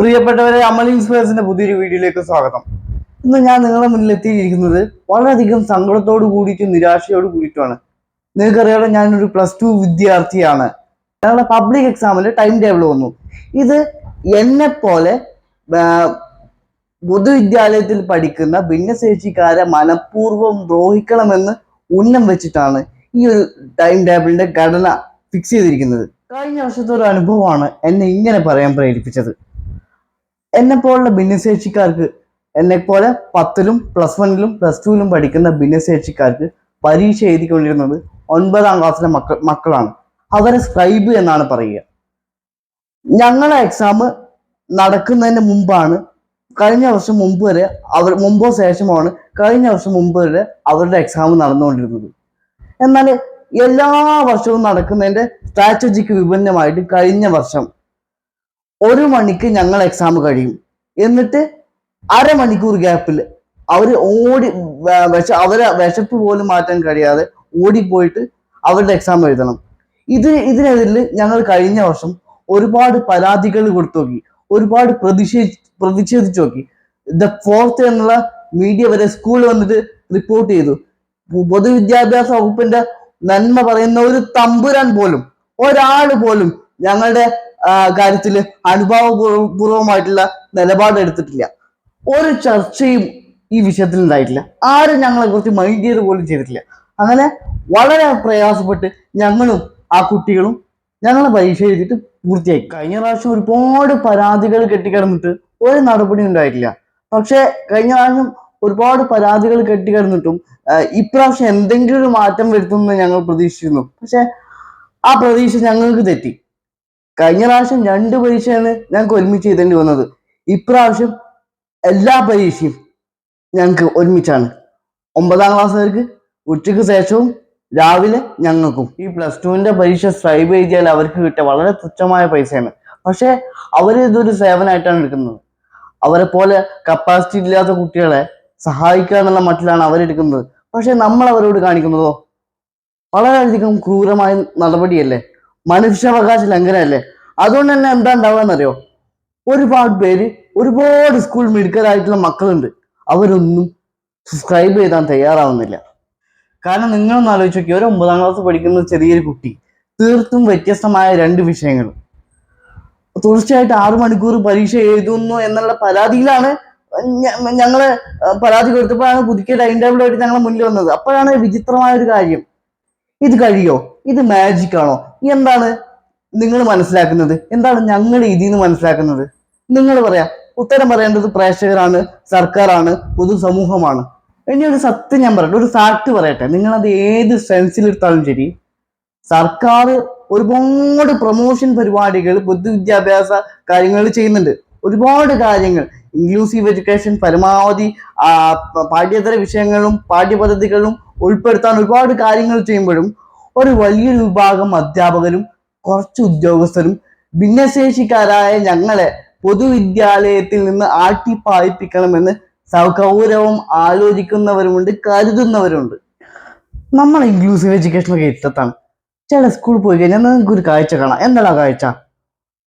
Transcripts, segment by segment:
പ്രിയപ്പെട്ടവരെ അമൽ ഇൻസ്പയർസിന്റെ പുതിയൊരു വീഡിയോയിലേക്ക് സ്വാഗതം. ഇന്ന് ഞാൻ നിങ്ങളുടെ മുന്നിൽ എത്തിയിരിക്കുന്നത് വളരെയധികം സങ്കടത്തോട് കൂടിയിട്ടും നിരാശയോട് കൂടിയിട്ടുമാണ്. നിങ്ങൾക്കറിയാലോ ഞാനൊരു പ്ലസ് ടു വിദ്യാർത്ഥിയാണ്. ഞങ്ങളുടെ പബ്ലിക് എക്സാമിൽ ടൈം ടേബിൾ വന്നു. ഇത് എന്നെ പോലെ പൊതുവിദ്യാലയത്തിൽ പഠിക്കുന്ന ഭിന്നശേഷിക്കാരെ മനഃപൂർവം ദ്രോഹിക്കണമെന്ന് ഉന്നം വെച്ചിട്ടാണ് ഈ ഒരു ടൈം ടേബിളിന്റെ ഘടന ഫിക്സ് ചെയ്തിരിക്കുന്നത്. കഴിഞ്ഞ വർഷത്തെ ഒരു അനുഭവമാണ് എന്നെ ഇങ്ങനെ പറയാൻ പ്രേരിപ്പിച്ചത്. എന്നെ പോലുള്ള ഭിന്നശേഷിക്കാർക്ക് എന്നെ പോലെ പത്തിലും പ്ലസ് വണ്ണിലും പ്ലസ് ടുവിലും പഠിക്കുന്ന ഭിന്നശേഷിക്കാർക്ക് പരീക്ഷ എഴുതിക്കൊണ്ടിരുന്നത് ഒൻപതാം ക്ലാസ്സിലെ മക്കൾ മക്കളാണ്. അവരെ സ്ക്രൈബ് എന്നാണ് പറയുക. ഞങ്ങളെ എക്സാം നടക്കുന്നതിന് മുമ്പാണ് കഴിഞ്ഞ വർഷം മുമ്പ് വരെ അവർ മുമ്പോ ശേഷമാണ് കഴിഞ്ഞ വർഷം മുമ്പ് വരെ അവരുടെ എക്സാം നടന്നുകൊണ്ടിരുന്നത്. എന്നാൽ എല്ലാ വർഷവും നടക്കുന്നതിന്റെ സ്ട്രാറ്റജിക്ക് വിഭിന്നമായിട്ട് കഴിഞ്ഞ വർഷം ഒരു മണിക്ക് ഞങ്ങൾ എക്സാം കഴിയും. എന്നിട്ട് അരമണിക്കൂർ ഗ്യാപ്പിൽ അവർ ഓടി വിശ അവരെ വിശപ്പ് പോലും മാറ്റാൻ കഴിയാതെ ഓടിപ്പോയിട്ട് അവരുടെ എക്സാം എഴുതണം. ഇത് ഇതിനെതിരിൽ ഞങ്ങൾ കഴിഞ്ഞ വർഷം ഒരുപാട് പരാതികൾ കൊടുത്തു നോക്കി. ഒരുപാട് പ്രതിഷേധി പ്രതിഷേധിച്ചു നോക്കി. ദ ഫോർത്ത് എന്നുള്ള മീഡിയ വരെ സ്കൂളിൽ വന്നിട്ട് റിപ്പോർട്ട് ചെയ്തു. പൊതുവിദ്യാഭ്യാസ വകുപ്പിന്റെ നന്മ പറയുന്ന ഒരു തമ്പുരാൻ പോലും ഒരാൾ പോലും ഞങ്ങളുടെ ആ, അനുഭാവപൂർവമായിട്ടുള്ള അനുഭവപൂർവമായിട്ടുള്ള നിലപാടെടുത്തിട്ടില്ല. ഒരു ചർച്ചയും ഈ വിഷയത്തിൽ ഉണ്ടായിട്ടില്ല. ആരും ഞങ്ങളെ കുറിച്ച് മൈൻഡ് ചെയ്ത് പോലും ചെയ്തിട്ടില്ല. അങ്ങനെ വളരെ പ്രയാസപ്പെട്ട് ഞങ്ങളും ആ കുട്ടികളും ഞങ്ങളെ പരീക്ഷ എഴുതിയിട്ട് പൂർത്തിയായി. കഴിഞ്ഞ പ്രാവശ്യം ഒരുപാട് പരാതികൾ കെട്ടിക്കിടന്നിട്ട് ഒരു നടപടി ഉണ്ടായിട്ടില്ല. പക്ഷെ കഴിഞ്ഞ പ്രാവശ്യം ഒരുപാട് പരാതികൾ കെട്ടിക്കിടന്നിട്ടും ഇപ്രാവശ്യം എന്തെങ്കിലും ഒരു മാറ്റം വരുത്തുമെന്ന് ഞങ്ങൾ പ്രതീക്ഷിച്ചിരുന്നു. പക്ഷെ ആ പ്രതീക്ഷ ഞങ്ങൾക്ക് തെറ്റി. കഴിഞ്ഞ പ്രാവശ്യം രണ്ട് പരീക്ഷയാണ് ഞങ്ങൾക്ക് ഒരുമിച്ച് എഴുതേണ്ടി വന്നത്. ഇപ്രാവശ്യം എല്ലാ പരീക്ഷയും ഞങ്ങൾക്ക് ഒരുമിച്ചാണ്. ഒമ്പതാം ക്ലാസ്സുകാർക്ക് ഉച്ചയ്ക്ക് ശേഷവും രാവിലെ ഞങ്ങൾക്കും. ഈ പ്ലസ് ടുവിന്റെ പരീക്ഷ സ്ട്രൈബ് എഴുതിയാൽ അവർക്ക് കിട്ടിയ വളരെ തുച്ഛമായ പൈസയാണ്. പക്ഷേ അവർ ഇതൊരു സേവനമായിട്ടാണ് എടുക്കുന്നത്. അവരെ പോലെ കപ്പാസിറ്റി ഇല്ലാത്ത കുട്ടികളെ സഹായിക്കാനുള്ള മട്ടിലാണ് അവരെടുക്കുന്നത് പക്ഷെ നമ്മൾ അവരോട് കാണിക്കുന്നതോ? വളരെയധികം ക്രൂരമായ നടപടിയല്ലേ? മനുഷ്യാവകാശ ലംഘനമല്ലേ? അതുകൊണ്ട് തന്നെ എന്താ ഉണ്ടാവുക ഒരുപാട് പേര് ഒരുപാട് സ്കൂൾ മിടുക്കരായിട്ടുള്ള മക്കളുണ്ട്. അവരൊന്നും സബ്സ്ക്രൈബ് ചെയ്താൻ തയ്യാറാവുന്നില്ല. കാരണം നിങ്ങളൊന്ന് ആലോചിച്ച് നോക്കി ഒരു ഒമ്പതാം ക്ലാസ് പഠിക്കുന്ന ചെറിയൊരു കുട്ടി തീർത്തും വ്യത്യസ്തമായ രണ്ട് വിഷയങ്ങൾ. തുടർച്ചയായിട്ട് ആറു മണിക്കൂർ പരീക്ഷ എഴുതുന്നു എന്നുള്ള പരാതിയിലാണ് ഞങ്ങൾ പരാതി കൊടുത്തപ്പോഴാണ് പുതുക്കിയ ടൈം ടേബിളായിട്ട് ഞങ്ങളുടെ മുന്നിൽ വന്നത്. അപ്പോഴാണ് വിചിത്രമായ ഒരു കാര്യം. ഇത് കഴിയോ? ഇത് മാജിക് ആണോ? എന്താണ് നിങ്ങൾ മനസ്സിലാക്കുന്നത്? എന്താണ് ഞങ്ങൾ ഇതിൽ നിന്ന് മനസ്സിലാക്കുന്നത്? നിങ്ങൾ പറയാം. ഉത്തരം പറയേണ്ടത് പ്രേക്ഷകരാണ് സർക്കാരാണ് പൊതുസമൂഹമാണ്. ഇനി ഒരു സത്യം ഞാൻ പറയട്ടെ ഒരു ഫാക്ട് പറയട്ടെ. അത് ഏത് സെൻസിൽ എടുത്താലും ശരി സർക്കാർ ഒരുപാട് പ്രൊമോഷൻ പരിപാടികൾ പൊതുവിദ്യാഭ്യാസ കാര്യങ്ങൾ ചെയ്യുന്നുണ്ട്. ഒരുപാട് കാര്യങ്ങൾ. ഇൻക്ലൂസീവ് എഡ്യൂക്കേഷൻ പരമാവധി പാഠ്യതര വിഷയങ്ങളും പാഠ്യപദ്ധതികളും ഉൾപ്പെടുത്താൻ ഒരുപാട് കാര്യങ്ങൾ ചെയ്യുമ്പോഴും ഒരു വലിയൊരു വിഭാഗം അധ്യാപകരും കുറച്ച് ഉദ്യോഗസ്ഥരും ഭിന്നശേഷിക്കാരായ ഞങ്ങളെ പൊതുവിദ്യാലയത്തിൽ നിന്ന് ആട്ടിപ്പായിപ്പിക്കണമെന്ന് സൗകര്യവും ആലോചിക്കുന്നവരുമുണ്ട് കരുതുന്നവരുണ്ട് നമ്മൾ ഇൻക്ലൂസീവ് എഡ്യൂക്കേഷനൊക്കെ ഇഷ്ടത്താണ്. ചില സ്കൂളിൽ പോയി കഴിഞ്ഞാൽ നിങ്ങൾക്ക് ഒരു കാഴ്ച കാണാം. എന്താണ് കാഴ്ച?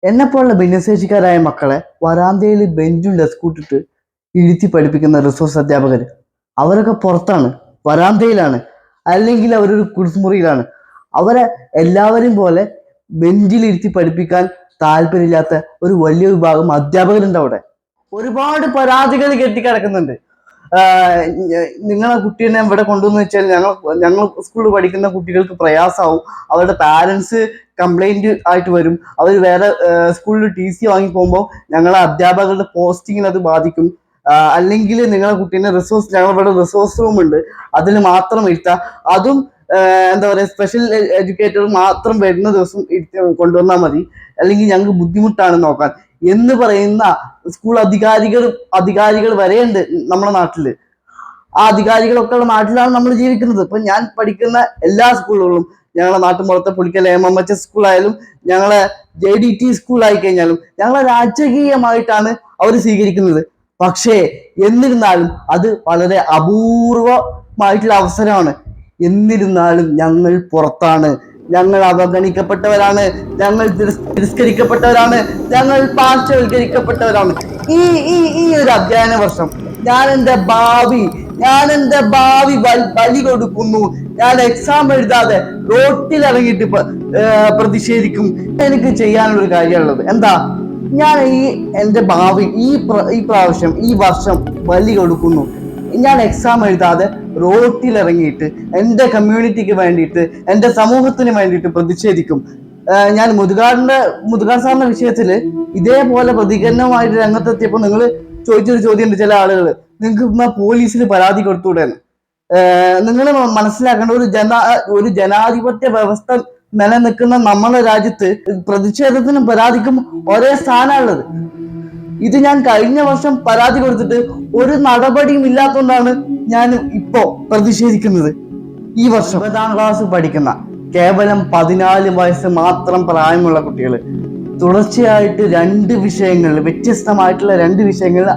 എന്നെ പോലുള്ള ഭിന്നശേഷിക്കാരായ മക്കളെ വരാന്തയിൽ ബെഞ്ചും ഡെസ്കൂട്ടിട്ട് ഇരുത്തി പഠിപ്പിക്കുന്ന റിസോഴ്സ് അധ്യാപകർ അവരൊക്കെ പുറത്താണ് വരാന്തയിലാണ് അല്ലെങ്കിൽ അവരൊരു കുടിസുമുറിയിലാണ് അവരെ എല്ലാവരും പോലെ ബെഞ്ചിൽ ബെഞ്ചിലിരുത്തി പഠിപ്പിക്കാൻ താല്പര്യമില്ലാത്ത ഒരു വലിയ വിഭാഗം അധ്യാപകരുണ്ട് അവിടെ. ഒരുപാട് പരാതികൾ കെട്ടിക്കിടക്കുന്നുണ്ട്. നിങ്ങളെ കുട്ടീനെ ഇവിടെ കൊണ്ടുവന്ന് വെച്ചാൽ ഞങ്ങൾ ഞങ്ങൾ സ്കൂളിൽ പഠിക്കുന്ന കുട്ടികൾക്ക് പ്രയാസമാവും അവരുടെ പാരൻസ് കംപ്ലൈന്റ് ആയിട്ട് വരും. അവർ വേറെ സ്കൂളിൽ ടി സി വാങ്ങി പോകുമ്പോൾ ഞങ്ങളെ അധ്യാപകരുടെ പോസ്റ്റിങ്ങിന് അത് ബാധിക്കും. അല്ലെങ്കിൽ നിങ്ങളെ കുട്ടീനെ റിസോഴ്സ് ഞങ്ങൾ ഇവിടെ റിസോഴ്സ് റൂം ഉണ്ട്. അതിൽ മാത്രം ഇരുത്താം. അതും എന്താ പറയുക സ്പെഷ്യൽ എഡ്യൂക്കേറ്റർ മാത്രം വരുന്ന ദിവസം കൊണ്ടുവന്നാൽ മതി. അല്ലെങ്കിൽ ഞങ്ങൾക്ക് ബുദ്ധിമുട്ടാണ് നോക്കാൻ. എന്ന് പറയുന്ന സ്കൂൾ അധികാരികൾ അധികാരികൾ വരെയുണ്ട് നമ്മുടെ നാട്ടിൽ ആ അധികാരികളൊക്കെ ഉള്ള നാട്ടിലാണ് നമ്മൾ ജീവിക്കുന്നത്. ഇപ്പൊ ഞാൻ പഠിക്കുന്ന എല്ലാ സ്കൂളുകളും ഞങ്ങളെ നാട്ടുമ്പുറത്തെ Pulikkal M M H S സ്കൂളായാലും ഞങ്ങളെ ജെ ഡി ടി സ്കൂളായി കഴിഞ്ഞാലും ഞങ്ങളെ രാജകീയമായിട്ടാണ് അവർ സ്വീകരിക്കുന്നത്. പക്ഷേ എന്നിരുന്നാലും അത് വളരെ അപൂർവമായിട്ടുള്ള അവസരമാണ്. എന്നിരുന്നാലും ഞങ്ങൾ പുറത്താണ്. ഞങ്ങൾ അവഗണിക്കപ്പെട്ടവരാണ്. ഞങ്ങൾ തിരസ്- തിരസ്കരിക്കപ്പെട്ടവരാണ്. ഞങ്ങൾ പാർശ്വവൽക്കരിക്കപ്പെട്ടവരാണ്. ഈ ഈ ഈ ഒരു അധ്യയന വർഷം ഞാൻ എന്റെ ഭാവി ഞാൻ എന്റെ ഭാവി ബലി കൊടുക്കുന്നു. ഞാൻ എക്സാം എഴുതാതെ റോട്ടിൽ ഇറങ്ങിയിട്ട് പ്രതിഷേധിക്കും. എനിക്ക് ചെയ്യാനുള്ള ഒരു കാര്യമുള്ളത് എന്താ? ഞാൻ ഈ എന്റെ ഭാവി ഈ ഈ പ്രാവശ്യം ഈ വർഷം ബലി കൊടുക്കുന്നു. ഞാൻ എക്സാം എഴുതാതെ റോട്ടിൽ ഇറങ്ങിയിട്ട് എന്റെ കമ്മ്യൂണിറ്റിക്ക് വേണ്ടിയിട്ട് എന്റെ സമൂഹത്തിന് വേണ്ടിയിട്ട് പ്രതിഷേധിക്കും. ഞാൻ മുതുകാടിന്റെ മുതുകാർ സാറിന്റെ വിഷയത്തിൽ ഇതേപോലെ പ്രതികരണമായിട്ട് രംഗത്തെത്തിയപ്പോൾ നിങ്ങൾ ചോദിച്ചൊരു ചോദ്യമുണ്ട് ചില ആളുകൾ നിങ്ങൾക്ക് പോലീസിൽ പരാതി കൊടുത്തൂടെ നിങ്ങൾ മനസ്സിലാക്കേണ്ട ഒരു ജന ഒരു ജനാധിപത്യ വ്യവസ്ഥ നിലനിൽക്കുന്ന നമ്മുടെ രാജ്യത്ത് പ്രതിഷേധത്തിനും പരാതിക്കും ഒരേ സ്ഥാനമുള്ളത് ഇത് ഞാൻ കഴിഞ്ഞ വർഷം പരാതി കൊടുത്തിട്ട് ഒരു നടപടിയും ഇല്ലാത്തതുകൊണ്ടാണ് ഞാൻ ഇപ്പോ പ്രതിഷേധിക്കുന്നത്. ഈ വർഷം ഒമ്പതാം ക്ലാസ് പഠിക്കുന്ന കേവലം പതിനാല് വയസ്സ് മാത്രം പ്രായമുള്ള കുട്ടികൾ തുടർച്ചയായിട്ട് രണ്ട് വിഷയങ്ങളിൽ വ്യത്യസ്തമായിട്ടുള്ള രണ്ട് വിഷയങ്ങളിൽ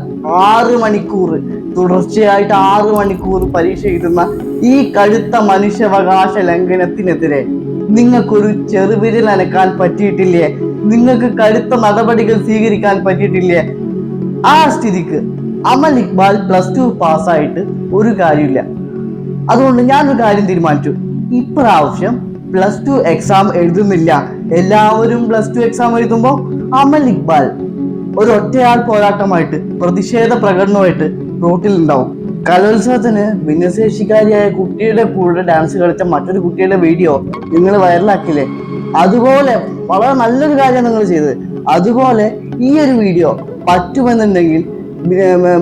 ആറ് മണിക്കൂർ തുടർച്ചയായിട്ട് ആറ് മണിക്കൂർ പരീക്ഷ എഴുതുന്ന ഈ കടുത്ത മനുഷ്യാവകാശ ലംഘനത്തിനെതിരെ നിങ്ങൾക്കൊരു ചെറുവിരൽ അനക്കാൻ പറ്റിയിട്ടില്ലേ? നിങ്ങൾക്ക് കടുത്ത നടപടികൾ സ്വീകരിക്കാൻ പറ്റിയിട്ടില്ലേ? ആ സ്ഥിതിക്ക് അമൽ ഇക്ബാൽ പ്ലസ് ടു പാസ്സായിട്ട് ഒരു കാര്യമില്ല. അതുകൊണ്ട് ഞാനൊരു കാര്യം തീരുമാനിച്ചു. ഇപ്രാവശ്യം പ്ലസ് ടു എക്സാം എഴുതുന്നില്ല. എല്ലാവരും പ്ലസ് ടു എക്സാം എഴുതുമ്പോൾ അമൽ ഇക്ബാൽ ഒരു ഒറ്റയാൾ പോരാട്ടമായിട്ട് പ്രതിഷേധ പ്രകടനമായിട്ട് റോട്ടിൽ ഉണ്ടാവും കലോത്സവത്തിന് ഭിന്നശേഷിക്കാരിയായ കുട്ടിയുടെ കൂടെ ഡാൻസ് കളിച്ച മറ്റൊരു കുട്ടിയുടെ വീഡിയോ നിങ്ങൾ വൈറലാക്കില്ലേ അതുപോലെ വളരെ നല്ലൊരു കാര്യം നിങ്ങൾ ചെയ്തത്. അതുപോലെ ഈ ഒരു വീഡിയോ പറ്റുമെന്നുണ്ടെങ്കിൽ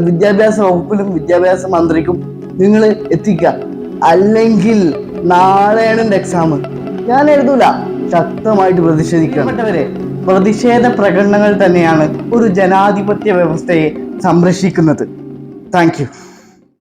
വിദ്യാഭ്യാസ വകുപ്പിലും വിദ്യാഭ്യാസ മന്ത്രിക്കും നിങ്ങൾ എത്തിക്കുക. അല്ലെങ്കിൽ നാളെയാണ് എന്റെ എക്സാം ഞാൻ എഴുതൂല. ശക്തമായിട്ട് പ്രതിഷേധിക്കപ്പെട്ടവരെ പ്രതിഷേധ പ്രകടനങ്ങൾ തന്നെയാണ് ഒരു ജനാധിപത്യ വ്യവസ്ഥയെ സംരക്ഷിക്കുന്നത്. Thank you.